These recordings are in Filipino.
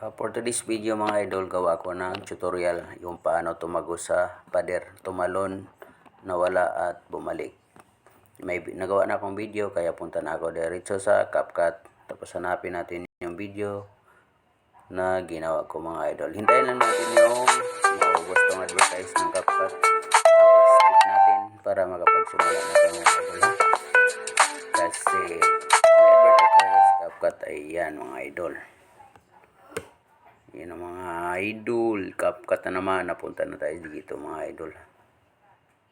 Uh, for today's video mga idol, gawa ko ng tutorial yung paano tumago sa pader, tumalon, nawala at bumalik. May nagawa na akong video kaya punta na ako diretso sa CapCut. Tapos hanapin natin yung video na ginawa ko mga idol. Hintayin lang natin yung maubos tong advertise ng CapCut. Tapos skip natin para makapagsimula na tayo mga idol ha. Kasi may advertise CapCut ay yan mga idol. Yan ang mga idol. CapCut na naman. Napunta na tayo dito mga idol.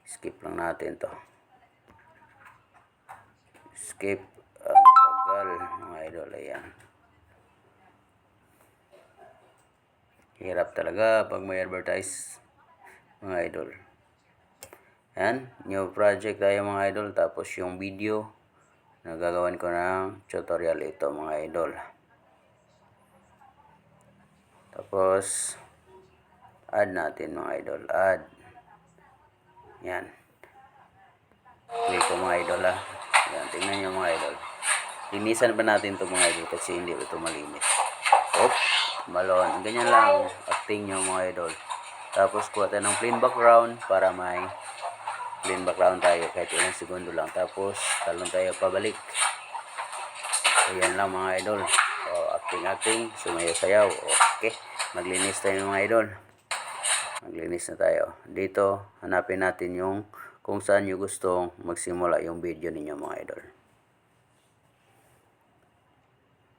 Skip lang natin to. Skip. Ang tagal mga idol. Ayan. Hirap talaga pag may advertise mga idol. Yan. New project tayo mga idol. Tapos yung video na gagawin ko ng tutorial ito mga idol. Tapos, add natin mga idol. Add. Yan. Ko mga idol ha. Yan, tingnan nyo mga idol. Linisan pa natin to mga idol kasi hindi ito malinis. Oop, malon. Ganyan lang. Acting nyo mga idol. Tapos, kuha tayo ng plain background para may plain background tayo kahit ilang segundo lang. Tapos, talon tayo pabalik. Ayan lang mga idol. O, acting acting, sumayaw-sayaw. Okay, maglinis tayo mga idol. Maglinis na tayo. Dito, hanapin natin yung kung saan nyo gustong magsimula yung video ninyo mga idol.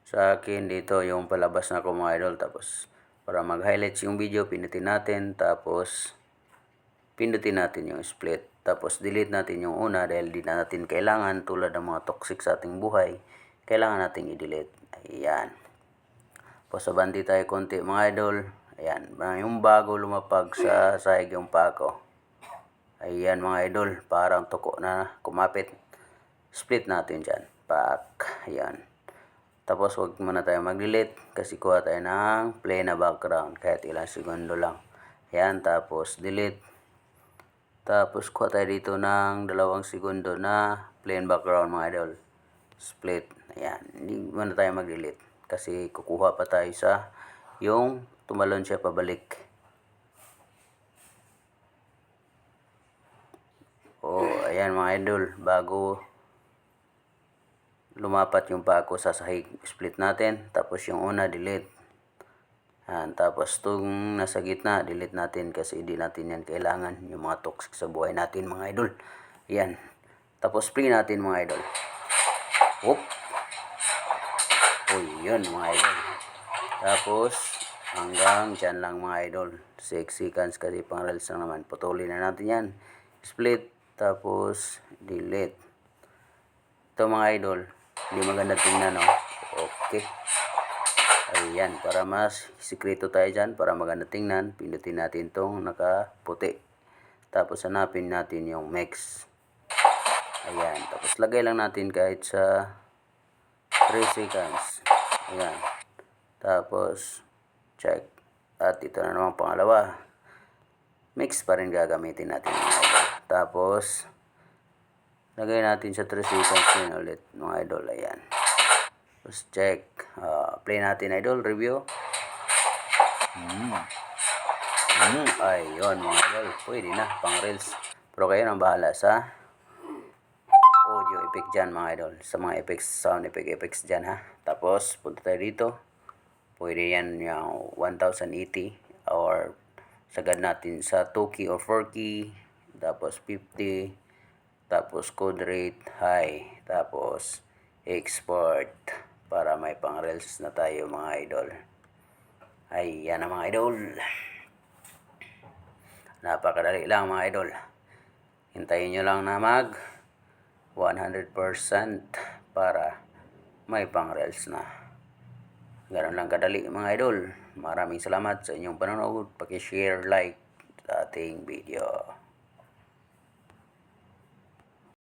Sa akin dito yung palabas na ko mga idol. Tapos, para mag-highlights yung video, pindutin natin. Tapos, pindutin natin yung split. Tapos, delete natin yung una dahil di na natin kailangan tulad ng mga toxic sa ating buhay. Kailangan natin i-delete. Ayan. Pasabandi tayo konti mga idol. Ayan. Yung bago lumapag sa sahig yung pako. Ayan mga idol. Parang tuko na kumapit. Split natin dyan. Pak. Ayan. Tapos huwag muna tayo mag-delete kasi kuha tayo ng plain na background kahit ilang segundo lang. Ayan. Tapos delete. Tapos kuha tayo dito ng dalawang segundo na plain background mga idol. Split. Ayan. Hindi muna tayo mag-delete kasi kukuha pa tayo sa yung tumalon siya pabalik. Oh, ayan mga idol, bago lumapat yung pako sa sahig, split natin, tapos yung una delete. Ayan, tapos itong nasa gitna, delete natin kasi hindi natin yan kailangan, yung mga toxic sa buhay natin mga idol. Ayan, tapos play natin mga idol. Whoop! Uy, yun mga idol. Tapos, hanggang dyan lang mga idol. 6 seconds kasi pang reels lang naman. Putulin na natin yan. Split, tapos delete. Ito mga idol, hindi maganda tingnan, no? Okay. Ayan, para mas sikreto tayo dyan, para maganda tingnan, pindutin natin tong nakaputi. Tapos hanapin natin yung mix. Ayan, tapos lagay lang natin kahit sa 3 seconds. Ayan. Tapos, check. At ito na naman pangalawa. Mix pa rin gagamitin natin. Tapos, lagay natin sa 3 seconds din ulit mga idol. Ayan. Tapos, check. Uh, play natin idol. Review. Hmm. Hmm. Ayun mga idol. Pwede na. Pang reels. Pero kayo nang bahala sa audio effect dyan mga idol. Sa mga effects, sound effect effects dyan ha. Tapos, punta tayo dito. Pwede yan yung 1080 or sagad natin sa 2 key or 4 key. Tapos 50. Tapos code rate high. Tapos export para may pang reels na tayo mga idol. Ay, yan ang mga idol. Napakadali lang mga idol. Hintayin nyo lang na mag 100% para may pang reels na. Ganun lang kadali mga idol. Maraming salamat sa inyong panonood. Paki-share, like sa ating video.